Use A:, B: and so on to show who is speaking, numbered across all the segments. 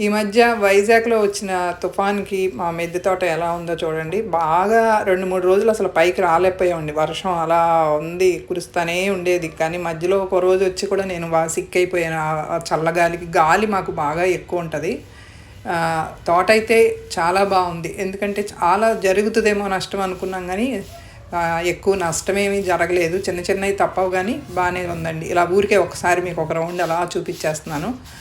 A: ఈ మధ్య వైజాగ్లో వచ్చిన తుఫాన్కి మా మిద్దె తోట ఎలా ఉందో చూడండి. బాగా రెండు మూడు రోజులు అసలు పైకి రాలేకపోయామండి. వర్షం అలా ఉంది కురుస్తూనే ఉండేది. కానీ మధ్యలో ఒక రోజు వచ్చి కూడా నేను బాగా సిక్ అయిపోయాను ఆ- చల్లగాలికి గాలి మాకు బాగా ఎక్కువ ఉంటుంది. తోట అయితే చాలా బాగుంది. ఎందుకంటే చాలా జరుగుతుందేమో నష్టం అనుకున్నాం కానీ ఎక్కువ నష్టమేమీ జరగలేదు. చిన్న చిన్నవి తప్పవు కానీ బాగానే ఉందండి. ఇలా ఊరికే ఒకసారి మీకు ఒక రౌండ్ అలా చూపించేస్తున్నాను.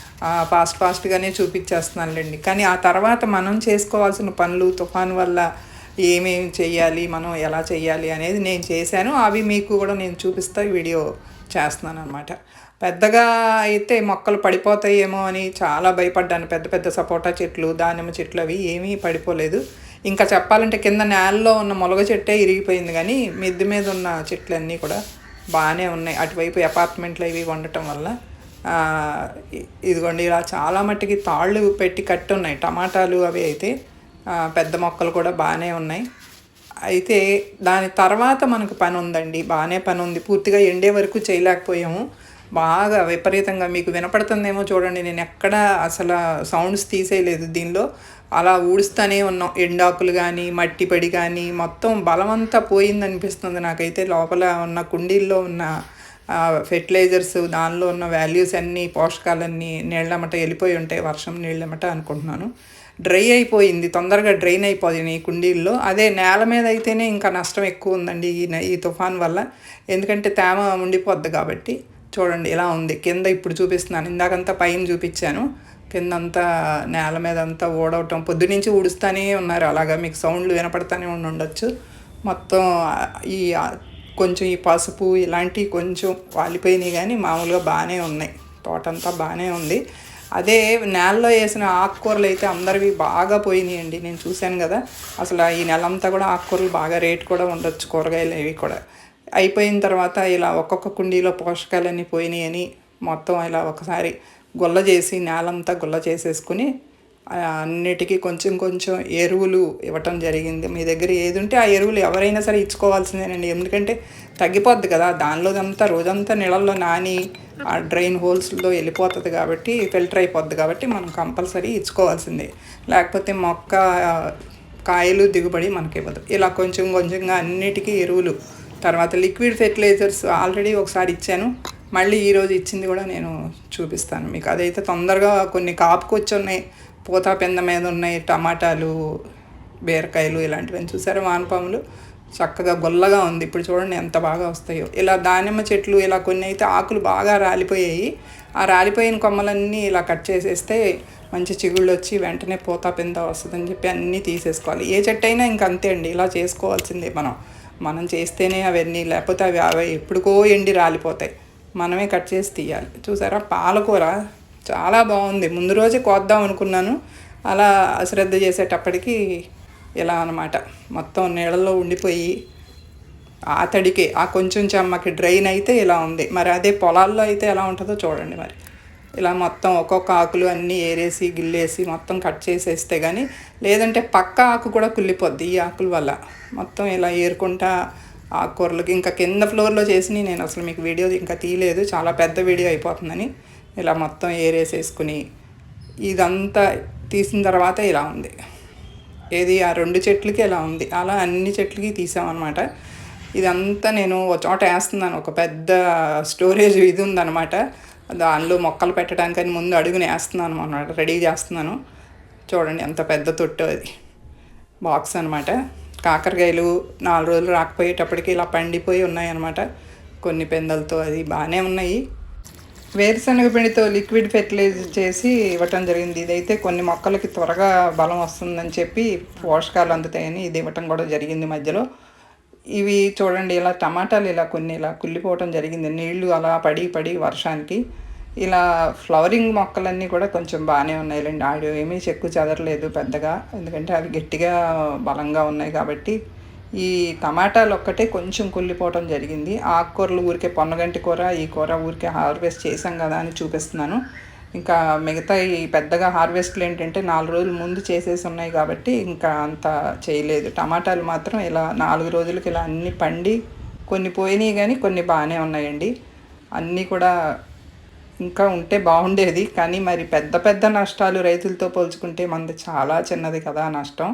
A: ఫాస్ట్ ఫాస్ట్గానే చూపించేస్తున్నానులేండి. కానీ ఆ తర్వాత మనం చేసుకోవాల్సిన పనులు తుఫాన్ వల్ల ఏమేమి చెయ్యాలి మనం ఎలా చేయాలి అనేది నేను చేశాను. అవి మీకు కూడా నేను చూపిస్తా వీడియో చేస్తున్నాను అనమాట పెద్దగా అయితే మొక్కలు పడిపోతాయేమో అని చాలా భయపడ్డాను. పెద్ద పెద్ద సపోటా చెట్లు దానిమ్మ చెట్లు అవి ఏమీ పడిపోలేదు. ఇంకా చెప్పాలంటే కింద నేలలో ఉన్న మొలగ చెట్టే ఇరిగిపోయింది. కానీ మిద్దె మీద ఉన్న చెట్లన్నీ కూడా బాగానే ఉన్నాయి. అటువైపు అపార్ట్మెంట్లు ఇవి ఉండటం వల్ల ఇదిగోండి ఇలా చాలా మట్టుకి తాళ్ళు పెట్టి కట్టి ఉన్నాయి టమాటాలు అవి అయితే పెద్ద మొక్కలు కూడా బాగానే ఉన్నాయి. అయితే దాని తర్వాత మనకు పని ఉందండి. బాగానే పని ఉంది. పూర్తిగా ఎండే వరకు చేయలేకపోయాము. బాగా విపరీతంగా మీకు వినపడుతుందేమో చూడండి. నేను ఎక్కడ అసలు సౌండ్స్ తీసేయలేదు దీనిలో. అలా ఊడుస్తూనే ఉన్నాం. ఎండాకులు కానీ మట్టి పడి కానీ మొత్తం బలమంతా పోయిందనిపిస్తుంది నాకైతే. లోపల ఉన్న కుండీల్లో ఉన్న ఫెర్టిలైజర్స్ దానిలో ఉన్న వాల్యూస్ అన్నీ పోషకాలన్నీ నీళ్ళమట వెళ్ళిపోయి ఉంటాయి వర్షం నీళ్ళమట అనుకుంటున్నాను. డ్రై అయిపోయింది తొందరగా డ్రైన్ అయిపోయింది ఈ కుండీల్లో. అదే నేల మీద అయితేనే ఇంకా నష్టం ఎక్కువ ఉందండి ఈ ఈ తుఫాన్ వల్ల. ఎందుకంటే తేమ ఉండిపోద్ది కాబట్టి. చూడండి ఇలా ఉంది. కింద ఇప్పుడు చూపిస్తున్నాను. ఇందాకంతా పైన చూపించాను. కిందంతా నేల మీద అంతా ఊడవటం పొద్దునుంచి ఊడుస్తూనే ఉన్నారు. అలాగా మీకు సౌండ్లు వినపడతానే ఉండి ఉండొచ్చు. మొత్తం ఈ కొంచెం ఈ పసుపు ఇలాంటివి కొంచెం వాలిపోయినాయి కానీ మామూలుగా బాగానే ఉన్నాయి. తోటంతా బాగానే ఉంది. అదే నేలలో వేసిన ఆకుకూరలు అయితే అందరివి బాగా పోయినాయండి. నేను చూశాను కదా. అసలు ఈ నెలంతా కూడా ఆకుకూరలు బాగా రేటు కూడా ఉండొచ్చు కూరగాయలు ఇవి కూడా. అయిపోయిన తర్వాత ఇలా ఒక్కొక్క కుండీలో పోషకాలన్నీ పోయినాయని మొత్తం ఇలా ఒకసారి గుల్ల చేసి నేలంతా గుల్ల చేసేసుకుని అన్నిటికీ కొంచెం కొంచెం ఎరువులు ఇవ్వటం జరిగింది. మీ దగ్గర ఏది ఉంటే ఆ ఎరువులు ఎవరైనా సరే ఇచ్చుకోవాల్సిందేనండి. ఎందుకంటే తగ్గిపోద్ది కదా దానిలోదంతా రోజంతా నీళ్ళల్లో నాని ఆ డ్రైన్ హోల్స్లో వెళ్ళిపోతుంది కాబట్టి ఫిల్టర్ అయిపోద్ది కాబట్టి మనం కంపల్సరీ ఇచ్చుకోవాల్సిందే. లేకపోతే మొక్క కాయలు దిగుబడి మనకి ఇవ్వదు. ఇలా కొంచెం కొంచెంగా అన్నిటికీ ఎరువులు తర్వాత లిక్విడ్ ఫెర్టిలైజర్స్ ఆల్రెడీ ఒకసారి ఇచ్చాను. మళ్ళీ ఈరోజు ఇచ్చింది కూడా నేను చూపిస్తాను. మీకు అదైతే తొందరగా కొన్ని కాపుకొచ్చి ఉన్నాయి పూత పెంద మీద ఉన్నాయి టమాటాలు బీరకాయలు ఇలాంటివన్నీ చూసారా వానపాములు? చక్కగా గొల్లగా ఉంది. ఇప్పుడు చూడండి ఎంత బాగా వస్తాయో. ఇలా దానిమ్మ చెట్లు ఇలా కొన్ని అయితే ఆకులు బాగా రాలిపోయాయి. ఆ రాలిపోయిన కొమ్మలన్నీ ఇలా కట్ చేసేస్తే మంచి చిగుళ్ళు వచ్చి వెంటనే పోతా పింద వస్తుందని చెప్పి అన్నీ తీసేసుకోవాలి. ఏ చెట్టు అయినా ఇంక అంతే అండి. ఇలా చేసుకోవాల్సిందే మనం. మనం చేస్తేనే అవన్నీ లేకపోతే అవి అవి ఎప్పుడుకో ఎండి రాలిపోతాయి. మనమే కట్ చేసి తీయాలి. చూసారా? పాలకూర చాలా బాగుంది. ముందు రోజే కోద్దాం అనుకున్నాను. అలా అశ్రద్ధ చేసేటప్పటికి ఇలా అనమాట మొత్తం నీళ్ళలో ఉండిపోయి ఆ తడికి ఆ కొంచెం చెమ్మకి డ్రైన్ అయితే ఇలా ఉంది. మరి అదే పొలాల్లో అయితే ఎలా ఉంటుందో చూడండి మరి. ఇలా మొత్తం ఒక్కొక్క ఆకులు అన్నీ ఏరేసి గిల్లేసి మొత్తం కట్ చేసేస్తే కానీ లేదంటే పక్క ఆకు కూడా కుళ్ళిపోద్ది ఈ ఆకుల వల్ల. మొత్తం ఇలా ఏరుకుంటా ఆకుకూరలకి ఇంకా కింద ఫ్లోర్లో చేసి నేను అసలు మీకు వీడియో ఇంకా తీయలేదు. చాలా పెద్ద వీడియో అయిపోతుందని. ఇలా మొత్తం ఏరేసేసుకుని ఇదంతా తీసిన తర్వాత ఇలా ఉంది. ఏది ఆ రెండు చెట్లకి ఇలా ఉంది. అలా అన్ని చెట్లకి తీసామన్నమాట. ఇదంతా నేను ఒక చోట వేస్తున్నాను. ఒక పెద్ద స్టోరేజ్ ఇది ఉందన్నమాట. దానిలో మొక్కలు పెట్టడానికని ముందు అడుగుని వేస్తున్నాను. అన్నమాట రెడీ చేస్తున్నాను. చూడండి ఎంత పెద్ద తొట్టు అది. బాక్స్ అనమాట కాకరకాయలు నాలుగు రోజులు రాకపోయేటప్పటికి ఇలా పండిపోయి ఉన్నాయి అనమాట కొన్ని పెందలతో అది బాగానే ఉన్నాయి. వేరుశనగ పిండితో లిక్విడ్ ఫెర్టిలైజర్ చేసి ఇవ్వటం జరిగింది. ఇదైతే కొన్ని మొక్కలకి త్వరగా బలం వస్తుందని చెప్పి పోషకాలు అందుతాయని ఇది ఇవ్వటం కూడా జరిగింది మధ్యలో. ఇవి చూడండి ఇలా టమాటాలు ఇలా కొన్ని ఇలా కుళ్ళిపోవటం జరిగింది. నీళ్ళు అలా పడి పడి వర్షానికి. ఇలా ఫ్లవరింగ్ మొక్కలన్నీ కూడా కొంచెం బాగానే ఉన్నాయి ఉన్నాయిలేండి. ఆడు ఏమీ చెక్కు చెదరలేదు పెద్దగా. ఎందుకంటే అవి గట్టిగా బలంగా ఉన్నాయి కాబట్టి ఈ టమాటాలు ఒక్కటే కొంచెం కుళ్ళిపోవటం జరిగింది. ఆకుకూరలు ఊరికే పొన్నగంటి కూర ఈ కూర ఊరికే హార్వెస్ట్ చేసాం కదా అని చూపిస్తున్నాను. ఇంకా మిగతా ఈ పెద్దగా హార్వెస్ట్లు ఏంటంటే నాలుగు రోజులు ముందు చేసేసి ఉన్నాయి కాబట్టి ఇంకా అంత చేయలేదు. టమాటాలు మాత్రం ఇలా నాలుగు రోజులకి ఇలా అన్నీ పండి కొన్ని పోయినాయి కానీ కొన్ని బాగానే ఉన్నాయండి. అన్నీ కూడా ఇంకా ఉంటే బాగుండేది. కానీ మరి పెద్ద పెద్ద నష్టాలు రైతులతో పోల్చుకుంటే మనది చాలా చిన్నది కదా నష్టం.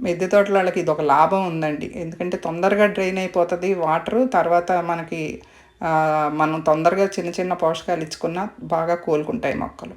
A: మిద్దె తోటల వాళ్ళకి ఇది ఒక లాభం ఉందండి. ఎందుకంటే తొందరగా డ్రైన్ అయిపోతుంది వాటరు తర్వాత మనకి మనం తొందరగా చిన్న చిన్న పోషకాలు ఇచ్చుకున్నా బాగా కోలుకుంటాయి మొక్కలు.